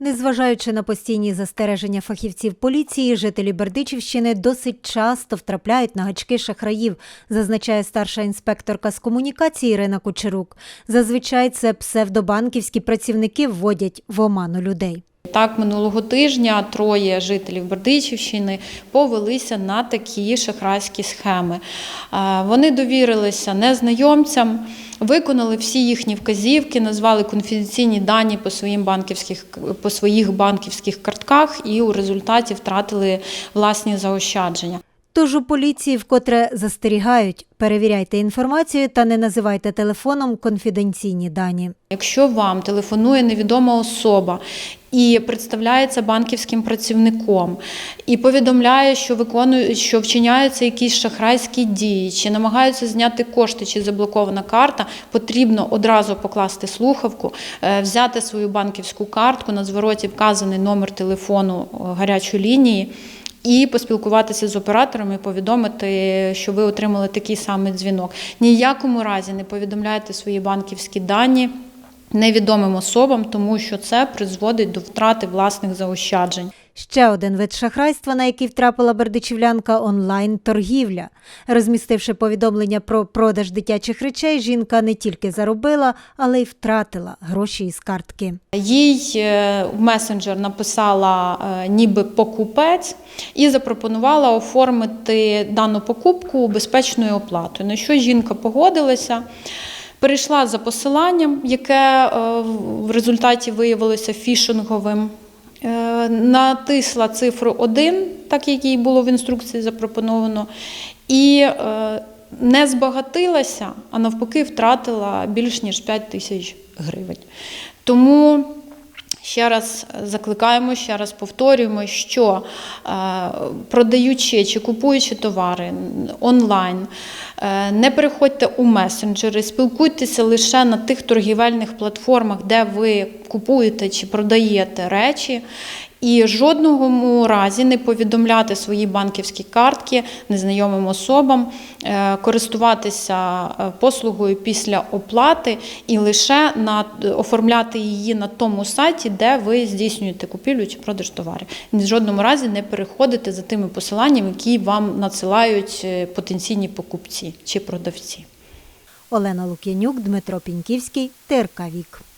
Незважаючи на постійні застереження фахівців поліції, жителі Бердичівщини досить часто втрапляють на гачки шахраїв, зазначає старша інспекторка з комунікації Ірина Кучерук. Зазвичай це псевдобанківські працівники вводять в оману людей. Так, минулого тижня троє жителів Бердичівщини повелися на такі шахрайські схеми. Е, Вони довірилися незнайомцям, виконали всі їхні вказівки, назвали конфіденційні дані по, своїм банківських, по своїх банківських картках і у результаті втратили власні заощадження. Тож у поліції вкотре застерігають, перевіряйте інформацію та не називайте телефоном конфіденційні дані. Якщо вам телефонує невідома особа і представляється банківським працівником, і повідомляє, що виконує, що вчиняються якісь шахрайські дії, чи намагаються зняти кошти, чи заблокована карта, потрібно одразу покласти слухавку, е, взяти свою банківську картку, на звороті вказаний номер телефону е, гарячої лінії. І поспілкуватися з оператором і повідомити, що ви отримали такий самий дзвінок. Ніякому разі не повідомляйте свої банківські дані невідомим особам, тому що це призводить до втрати власних заощаджень. Ще один вид шахрайства, на який втрапила бердичівлянка – онлайн-торгівля. Розмістивши повідомлення про продаж дитячих речей, жінка не тільки заробила, але й втратила гроші із картки. Їй е, в месенджер написала е, ніби покупець і запропонувала оформити дану покупку безпечною оплатою. На що жінка погодилася. Перейшла за посиланням, яке е, в результаті виявилося фішинговим. Е, Натисла цифру 1, так як їй було в інструкції запропоновано, і е, не збагатилася, а навпаки, втратила більш ніж 5 тисяч гривень. Тому ще раз закликаємо, ще раз повторюємо, що е, продаючи чи купуючи товари онлайн, е, не переходьте у месенджери, спілкуйтеся лише на тих торгівельних платформах, де ви купуєте чи продаєте речі. І жодному разі не повідомляти свої банківські картки незнайомим особам, е, користуватися е, послугою після оплати і лише на, оформляти її на тому сайті, де ви здійснюєте купівлю чи продаж товарів. В жодному разі не переходити за тими посиланнями, які вам надсилають е, потенційні покупці чи продавці. Олена Лук'янюк, Дмитро Піньківський, ТРК Вік.